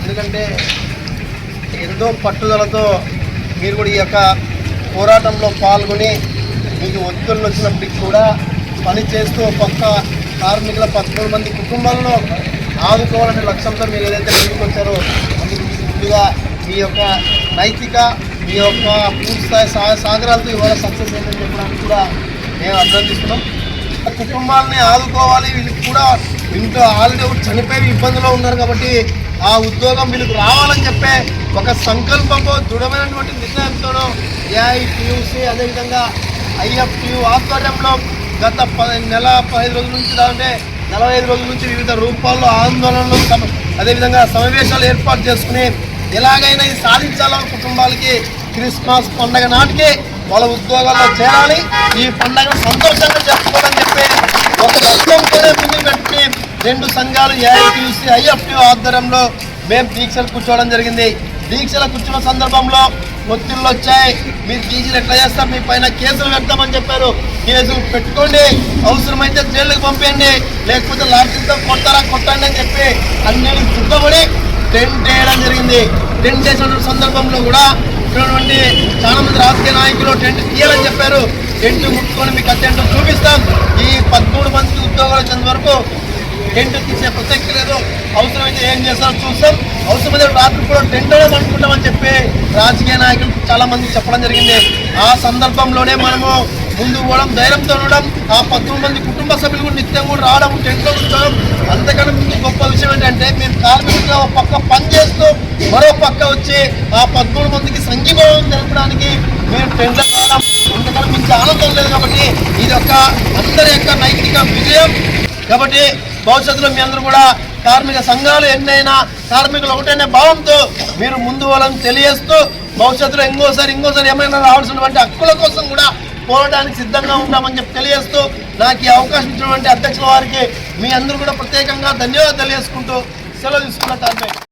ఎందుకంటే ఎంతో పట్టుదలతో మీరు కూడా ఈ యొక్క పోరాటంలో పాల్గొని మీకు ఒత్తిళ్ళు వచ్చినప్పటికి కూడా పని చేస్తూ కొత్త కార్మికుల పదమూడు మంది కుటుంబాలను ఆదుకోవాలనే లక్ష్యంతో మీరు ఏదైతే ముందుకొచ్చారో అందుకు ముందుగా మీ యొక్క నైతిక మీ యొక్క పూర్తి స్థాయి సహకారాలతో ఇవాళ సక్సెస్ అయిందని చెప్పడానికి కూడా మేము అభ్యర్థిస్తున్నాం కుటుంబాలని ఆదుకోవాలి వీళ్ళకి కూడా ఇంట్లో ఆల్రెడీ చనిపోయి ఇబ్బందులో ఉన్నారు కాబట్టి ఆ ఉద్యోగం వీళ్ళకి రావాలని చెప్పే ఒక సంకల్పంతో దృఢమైనటువంటి నిర్ణయంతోనూ ఏఐ పియూసీ అదేవిధంగా ఐఎఫ్టియు ఆధ్వర్యంలో గత పది నెల పదిహేను రోజుల నుంచి అంటే నలభై ఐదు రోజుల నుంచి వివిధ రూపాల్లో ఆందోళనలు అదేవిధంగా సమావేశాలు ఏర్పాటు చేసుకుని ఎలాగైనా ఇది సాధించాలని కుటుంబాలకి క్రిస్మస్ పండగ నాటికి వాళ్ళ ఉద్యోగాల్లో చేరాలి. ఈ పండగను సంతోషంగా చేసుకోవాలని చెప్పి ఒక లక్ష్యంతోనే ముందు పెట్టి రెండు సంఘాలు ఏఐటీసీ ఐఎఫ్టీ ఆధ్వర్యంలో మేము దీక్షలు కూర్చోవడం జరిగింది. దీక్షలు కూర్చున్న సందర్భంలో ఒత్తిళ్ళు వచ్చాయి. మీరు దీక్షలు ఎట్లా చేస్తారు? మీ పైన కేసులు పెడతామని చెప్పారు. కేసులు పెట్టుకోండి. అవసరమైతే జైళ్ళకి పంపేయండి. లేకపోతే లాఠీలతో కొట్టారా కొట్టండి అని చెప్పి అన్నిటికి చుట్టబడి టెంట్ వేయడం జరిగింది. టెంట్ వేసిన సందర్భంలో కూడా ఇటువంటి చాలా మంది రాజకీయ నాయకులు టెంట్ తీయాలని చెప్పారు. టెంట్ ముట్టుకొని మీకు అత్యంత చూపిస్తాం. ఈ పదమూడు మంది ఉద్యోగాలు వచ్చేంత వరకు టెంట్ తీసే ప్రసక్తి లేదు. అవసరమైతే ఏం చేస్తారో చూస్తాం. అవసరమైతే రాత్రి కూడా టెంట్ అనుకుంటామని చెప్పి రాజకీయ నాయకులు చాలా మంది చెప్పడం జరిగింది. ఆ సందర్భంలోనే మనము ముందు పోవడం ధైర్యంతో ఉండడం ఆ పదమూడు మంది కుటుంబ సభ్యులు కూడా నిత్యం కూడా రావడం టెంట్లో కూర్చోవడం అంతకన్నా ముందు గొప్ప విషయం ఏంటంటే మేము కార్మికులుగా ఒక పక్క పని చేస్తూ మరో పక్క వచ్చి ఆ పదమూడు మందికి సంఘీభావం జరపడానికి మేము టెంట్లో రావడం అంతకన్నా మించి ఆనందం లేదు కాబట్టి ఇది ఒక అందరి యొక్క నైతిక విజయం. కాబట్టి భవిష్యత్తులో మీ అందరూ కూడా కార్మిక సంఘాలు ఎన్నైనా కార్మికులు ఒకటైన భావంతో మీరు ముందు వాళ్ళని తెలియజేస్తూ భవిష్యత్తులో ఇంకోసారి ఇంకోసారి ఏమైనా రావాల్సినటువంటి హక్కుల కోసం కూడా పోరాటానికి సిద్ధంగా ఉంటామని చెప్పి తెలియజేస్తూ నాకు ఈ అవకాశం ఇచ్చినటువంటి అధ్యక్షుల వారికి మీ అందరూ కూడా ప్రత్యేకంగా ధన్యవాదాలు తెలియజేసుకుంటూ సెలవు తీసుకున్న